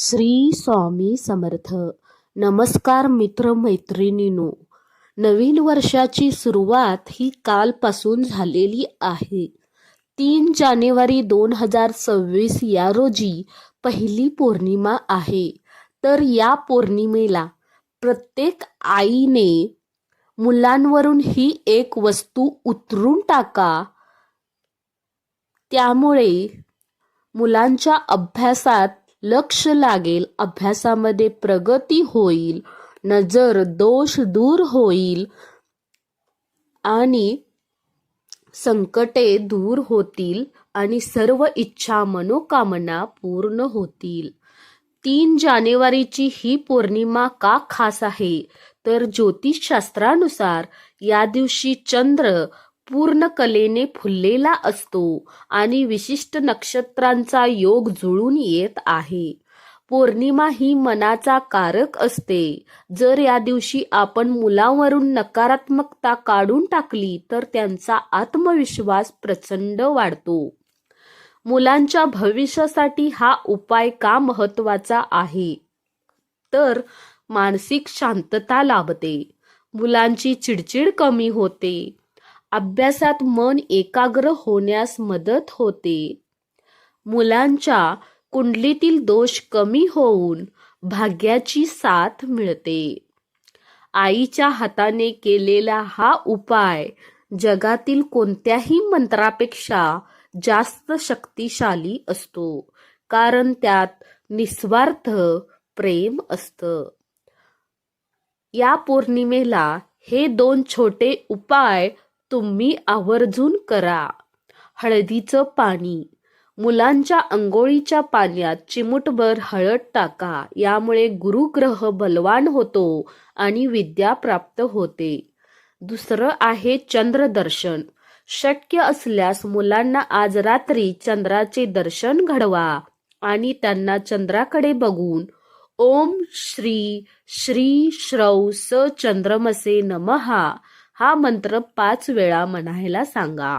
श्री स्वामी समर्थ. नमस्कार मित्र मैत्रिणीनो. नवीन वर्षाची सुरुवात ही कालपासून झालेली आहे. तीन जानेवारी दोन हजार सव्वीस या रोजी पहिली पौर्णिमा आहे. तर या पौर्णिमेला प्रत्येक आईने मुलांवरून ही एक वस्तू उतरून टाका. त्यामुळे मुलांच्या अभ्यासात लक्ष लागेल अभ्यासामध्ये प्रगती होईल नजर दोष दूर होईल आणि संकटे दूर होतील आणि सर्व इच्छा मनोकामना पूर्ण होतील. तीन जानेवारीची ही पौर्णिमा का खास आहे? तर ज्योतिषशास्त्रानुसार या दिवशी चंद्र पूर्ण कलेने फुललेला असतो आणि विशिष्ट नक्षत्रांचा योग जुळून येत आहे. पौर्णिमा ही मनाचा कारक असते. जर या दिवशी आपण मुलांवरून नकारात्मकता काढून टाकली तर त्यांचा आत्मविश्वास प्रचंड वाढतो. मुलांच्या भविष्यासाठी हा उपाय का महत्त्वाचा आहे? तर मानसिक शांतता लाभते. मुलांची चिडचिड कमी होते. अभ्यासात मन एकाग्र होण्यास मदत होते. मुलांच्या कुंडलीतील दोष कमी होऊन भाग्याची साथ मिळते. आईच्या हाताने केलेला हा उपाय जगातील कोणत्याही मंत्रापेक्षा जास्त शक्तिशाली असतो कारण त्यात निस्वार्थ प्रेम असतं. या पौर्णिमेला हे दोन छोटे उपाय तुम्ही आवर्जून करा. हळदीचं पाणी. मुलांच्या अंघोळीच्या पाण्यात चिमुटभर हळद टाका. यामुळे गुरुग्रह बलवान होतो आणि विद्या प्राप्त होते. दुसरं आहे चंद्रदर्शन. शक्य असल्यास मुलांना आज रात्री चंद्राचे दर्शन घडवा आणि त्यांना चंद्राकडे बघून ओम श्री श्री श्रौ स चंद्रमसे नमहा. हा मंत्र पाच वेळा म्हणायला सांगा.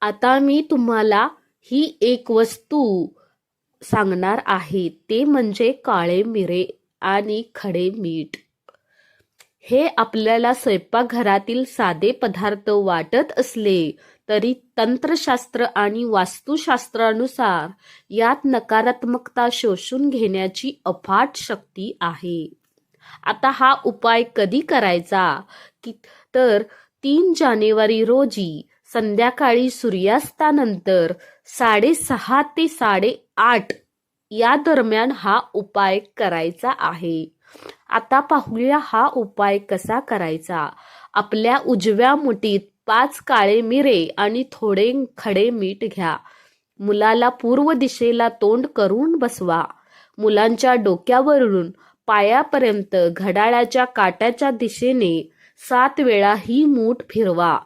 आता मी तुम्हाला ही एक वस्तू सांगणार आहे. ते म्हणजे काळे मिरे आणि खडे मीठ. हे आपल्याला स्वयंपाकघरातील साधे पदार्थ वाटत असले तरी तंत्रशास्त्र आणि वास्तुशास्त्रानुसार यात नकारात्मकता शोषून घेण्याची अफाट शक्ती आहे. आता हा उपाय कधी करायचा? की तर तीन जानेवारी रोजी संध्याकाळी सूर्यास्तानंतर साडेसहा ते साडेआठ या दरम्यान हा उपाय करायचा आहे. आता पाहूया हा उपाय कसा करायचा? आपल्या उजव्या मुठीत पाच काळे मिरे आणि थोडे खडे मीठ घ्या. मुलाला पूर्व दिशेला तोंड करून बसवा. मुलांच्या डोक्यावरून पायापर्यंत घड्याळाच्या काट्याच्या दिशेने सात वेळा ही मूठ फिरवा.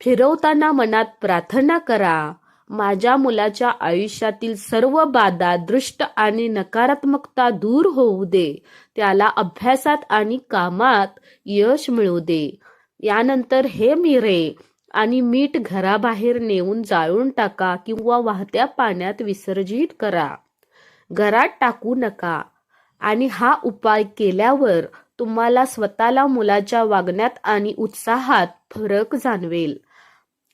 फिरवताना मनात प्रार्थना करा माझ्या मुलाच्या आयुष्यातील सर्व बाधा दृष्ट आणि नकारात्मकता दूर होऊ दे. त्याला अभ्यासात आणि कामात यश मिळू दे. यानंतर हे मिरे आणि मीठ घराबाहेर नेऊन जाळून टाका किंवा वाहत्या पाण्यात विसर्जित करा. घरात टाकू नका. आणि हा उपाय केल्यावर तुम्हाला स्वतःला मुलाच्या वागण्यात आणि उत्साहात फरक जाणवेल.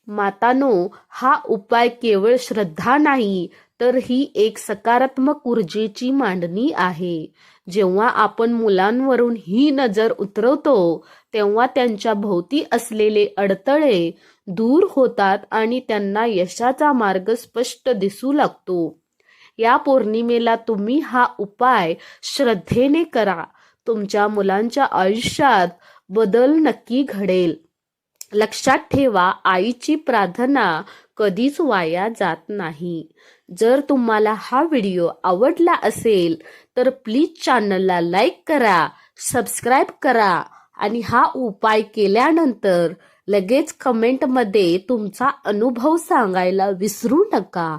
मातानो हा उपाय केवळ श्रद्धा नाही तर ही एक सकारात्मक ऊर्जेची मांडणी आहे. जेव्हा आपण मुलांवरून ही नजर उतरवतो तेव्हा त्यांच्या भोवती असलेले अडथळे दूर होतात आणि त्यांना यशाचा मार्ग स्पष्ट दिसू लागतो. या पौर्णिमेला तुम्ही हा उपाय श्रद्धेने करा. तुमच्या मुलांच्या आयुष्यात बदल नक्की घडेल. लक्षात ठेवा आईची प्रार्थना कधीच वाया जात नाही. जर तुम्हाला हा व्हिडिओ आवडला असेल तर प्लीज चॅनलला लाईक करा सबस्क्राईब करा आणि हा उपाय केल्यानंतर लगेच कमेंटमध्ये तुमचा अनुभव सांगायला विसरू नका.